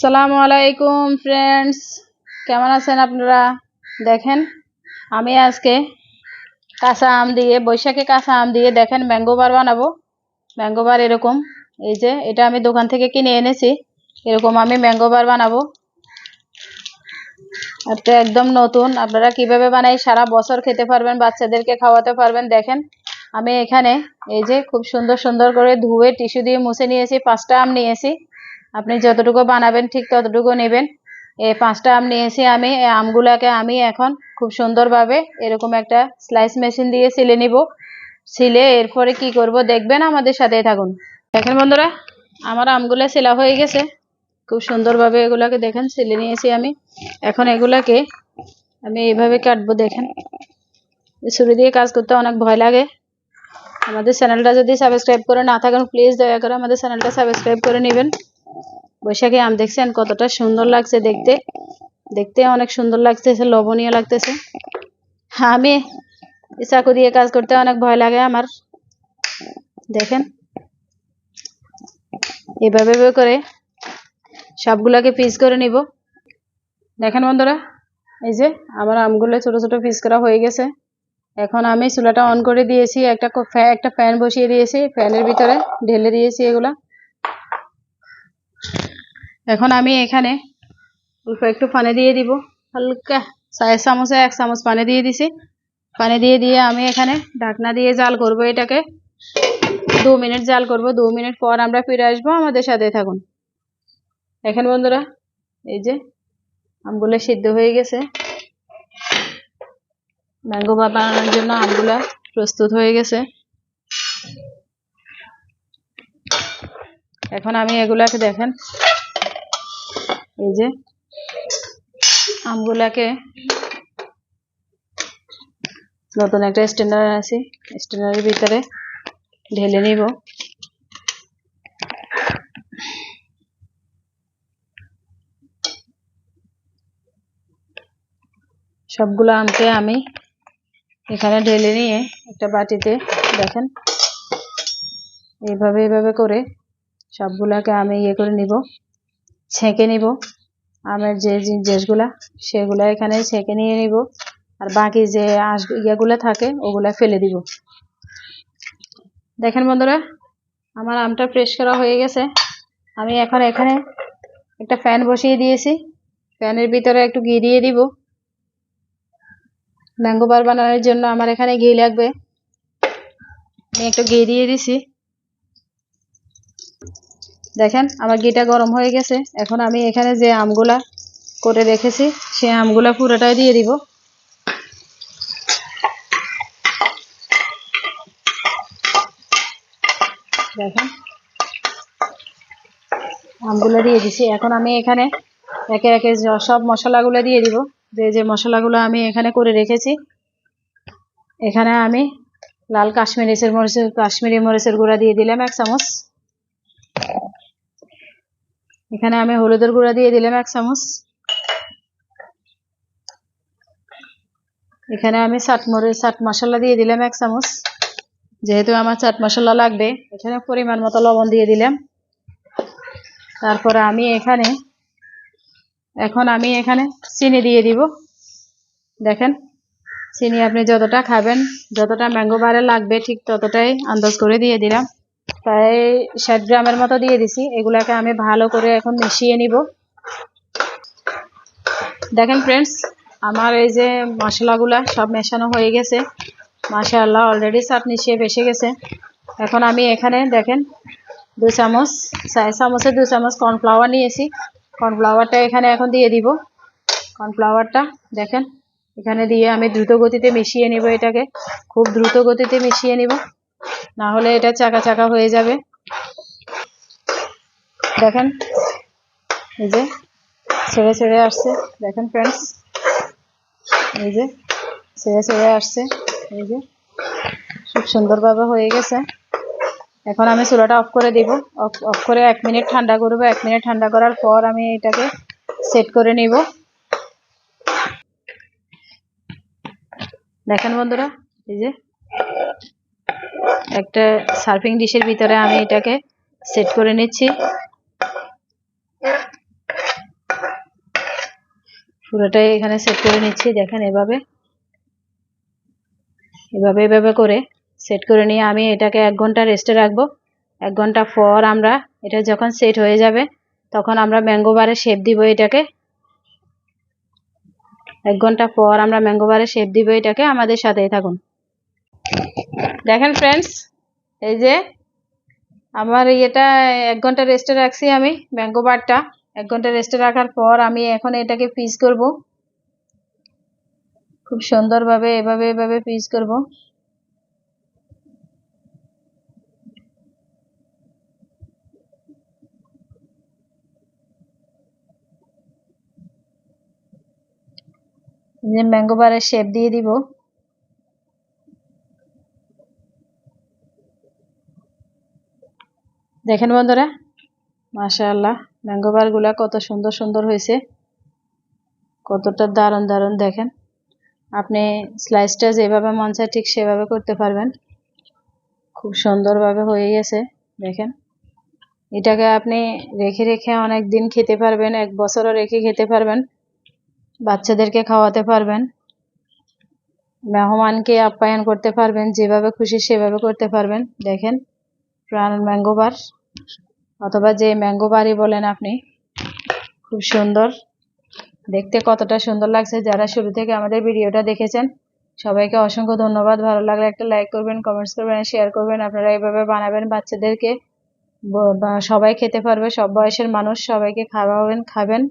সালামু আলাইকুম ফ্রেন্ডস কেমন আছেন আপনারা? দেখেন, আমি আজকে কাঁচা আম দিয়ে, বৈশাখে কাঁচা আম দিয়ে দেখেন ম্যাঙ্গো বার বানাবো। ম্যাঙ্গো বার এরকম, এই যে, এটা আমি দোকান থেকে কিনে এনেছি। এরকম আমি ম্যাঙ্গো বার বানাবো। এটা একদম নতুন, আপনারা কীভাবে বানাই সারা বছর খেতে পারবেন, বাচ্চাদেরকে খাওয়াতে পারবেন। দেখেন, আমি এখানে এই যে খুব সুন্দর সুন্দর করে ধুয়ে টিস্যু দিয়ে মুছে নিয়েছি, পাঁচটা আম নিয়েছি। আপনি যতটুকু বানাবেন, ঠিক ততটুকু নেবেন। এই পাঁচটা আম নিয়েছি আমি। আমগুলাকে আমি এখন খুব সুন্দরভাবে এরকম একটা স্লাইস মেশিন দিয়ে সিলে নিব। সিলে এরপরে কি করব দেখবেন আমাদের সাথেই থাকুন। দেখেন বন্ধুরা, আমার আমগুলো সেলা হয়ে গেছে। খুব সুন্দরভাবে এগুলাকে দেখেন সিলে নিয়েছি আমি। এখন এগুলাকে আমি এইভাবে কাটবো, দেখেন। ছুরি দিয়ে কাজ করতে অনেক ভয় লাগে। আমাদের চ্যানেলটা যদি সাবস্ক্রাইব করে না থাকেন প্লিজ দয়া করে আমাদের চ্যানেলটা সাবস্ক্রাইব করে নেবেন। বৈশাখী আম দেখছেন, কতটা সুন্দর লাগছে দেখতে। দেখতে অনেক সুন্দর লাগতেছে লবণীয় লাগতেছে। আমি চাকু দিয়ে কাজ করতে অনেক ভয় লাগে আমার। দেখেন। এভাবে করে সবগুলাকে পিস করে নিব। দেখেন বন্ধুরা, এই যে আমার আমগুলো ছোট ছোট পিস করা হয়ে গেছে। এখন আমি চুলাটা অন করে দিয়েছি, একটা একটা ফ্যান বসিয়ে দিয়েছি, ফ্যানের ভিতরে ঢেলে দিয়েছি এগুলা। এখন আমি এখানে একটু পানি দিয়ে দিব। হালকা চার চামচে, এক চামচ পানি দিয়ে দিছি। পানি দিয়ে দিয়ে আমি এখানে ঢাকনা দিয়ে জাল করব এটাকে। দু মিনিট জাল করব। দু মিনিট পর আমরা ফিরে আসব আমাদের সাথে থাকুন। এখন বন্ধুরা, এই যে আমগুলো সিদ্ধ হয়ে গেছে। ম্যাঙ্গো বানানোর জন্য আমগুলা প্রস্তুত হয়ে গেছে। এখন আমি এগুলাকে দেখেন। এই যে আমগুলাকে নতুন একটা স্ট্যান্ডার আছে স্ট্যান্ডারের ভিতরে ঢেলে নিব। সবগুলো আমকে আমি এখানে ঢেলে নিয়ে একটা বাটিতে দেখেন। এইভাবে এইভাবে করে সবগুলাকে আমি ইয়ে করে নিব, ছেঁকে নিব। আমের যে জিনিসগুলা সেগুলা এখানে ছেঁকে নিয়ে নিব। আর বাকি যে আস ইয়েগুলো থাকে, ওগুলা ফেলে দিব। দেখেন বন্ধুরা, আমার আমটা ফ্রেশ করা হয়ে গেছে। আমি এখন এখানে একটা ফ্যান বসিয়ে দিয়েছি। ফ্যানের ভিতরে একটু ঘি দিয়ে দিব। ম্যাঙ্গো বার বানানোর জন্য আমার এখানে ঘি লাগবে। আমি একটু ঘি দিয়ে দিছি। দেখেন, আমার ঘিটা গরম হয়ে গেছে। এখন আমি এখানে যে আমগুলা করে রেখেছি, সে আমগুলা পুরোটাই দিয়ে দিব। দেখেন, আমগুলো দিয়ে দিছি। এখন আমি এখানে একে একে সব মশলাগুলো দিয়ে দিব। যে যে মশলাগুলো আমি এখানে করে রেখেছি, এখানে আমি লাল কাশ্মীরি মরিচের কাশ্মীরি মরিচের গুঁড়া দিয়ে দিলাম এক চামচ। এখানে আমি হলুদের গুঁড়া দিয়ে দিলাম এক চামচ। এখানে আমি চাট মরিচ চাট মশলা দিয়ে দিলাম এক চামচ। যেহেতু আমার চাট মশলা লাগবে, এখানে পরিমাণ মতো লবণ দিয়ে দিলাম। তারপরে আমি এখানে, এখন আমি এখানে চিনি দিয়ে দিব। দেখেন, চিনি আপনি যতটা খাবেন, যতটা ম্যাঙ্গো বারে লাগবে ঠিক ততটাই আন্দাজ করে দিয়ে দিলাম। প্রায় ষাট গ্রামের মতো দিয়ে দিছি। এগুলাকে আমি ভালো করে এখন মিশিয়ে নিব। দেখেন ফ্রেন্ডস আমার এই যে মশলাগুলা সব মেশানো হয়ে গেছে। মাশাআল্লাহ অলরেডি চাটনি শেপ এসে গেছে। এখন আমি এখানে দেখেন দু চামচ চামচে দু চামচ কর্নফ্লাওয়ার নিয়েছি। কর্নফ্লাওয়ারটা এখানে এখন দিয়ে দিব। কর্নফ্লাওয়ারটা দেখেন, এখানে দিয়ে আমি দ্রুত গতিতে মিশিয়ে নিব এটাকে। খুব দ্রুত গতিতে মিশিয়ে নিব। না হলে এটা চাকা চাকা হয়ে যাবে। দেখেন, এই যে ছেড়ে ছেড়ে আসছে। দেখেন ফ্রেন্ডস এই যে ছেড়ে ছেড়ে আসছে। এই যে খুব সুন্দরভাবে হয়ে গেছে। এখন আমি চুলাটা অফ করে দিব। অফ অফ করে এক মিনিট ঠান্ডা করব। এক মিনিট ঠান্ডা করার পর আমি এটাকে সেট করে নিব। দেখেন বন্ধুরা, এই যে একটা সার্ফিং ডিশের ভিতরে আমি এটাকে সেট করে নিচ্ছি। পুরোটাই এখানে সেট করে নিচ্ছি, দেখেন এভাবে। এভাবে এভাবে করে সেট করে নিয়ে আমি এটাকে এক ঘণ্টা রেস্টে রাখব। এক ঘণ্টা পর আমরা এটা যখন সেট হয়ে যাবে, তখন আমরা ম্যাঙ্গোবারে শেপ দিব এটাকে। এক ঘণ্টা পর আমরা ম্যাঙ্গোবারে শেপ দিব এটাকে আমাদের সাথেই থাকুন। দেখেন ফ্রেন্ডস এই যে আমার এটা এক ঘণ্টা রেস্টে রাখছি আমি ম্যাঙ্গো বারটা এক ঘণ্টা রেস্টে রাখার পর আমি এখন এটাকে পিস করব। খুব সুন্দরভাবে, এভাবে এভাবে পিস করব। যে ম্যাঙ্গো বারের শেপ দিয়ে দিব। দেখেন বন্ধুরা, মাশাআল্লাহ ম্যাঙ্গো বারগুলা কত সুন্দর সুন্দর হয়েছে। কতটা দারুণ দারুণ, দেখেন। আপনি স্লাইসটা যেভাবে মন চায় ঠিক সেভাবে করতে পারবেন। খুব সুন্দরভাবে হয়ে গেছে, দেখেন। এটাকে আপনি রেখে রেখে অনেক দিন খেতে পারবেন, এক বছরও রেখে খেতে পারবেন। বাচ্চাদেরকে খাওয়াতে পারবেন। মেহমানকে আপ্যায়ন করতে পারবেন, যেভাবে খুশি সেভাবে করতে পারবেন, দেখেন। প্রাণ ম্যাঙ্গো বার অথবা যে ম্যাঙ্গো বারই বলেন আপনি, খুব সুন্দর। দেখতে কতটা সুন্দর লাগছে যারা শুরু থেকে আমাদের ভিডিওটা দেখেছেন। সবাইকে অসংখ্য ধন্যবাদ। ভালো লাগলে একটা লাইক করবেন কমেন্টস করবেন শেয়ার করবেন। আপনারা এইভাবে বানাবেন, বাচ্চাদেরকে সবাই খেতে পারবে, সব বয়সের মানুষ সবাইকে খাওয়াবেন, খাবেন।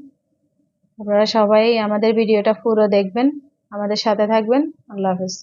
আপনারা সবাই আমাদের ভিডিওটা পুরো দেখবেন। আমাদের সাথে থাকবেন। আল্লাহ হাফেজ।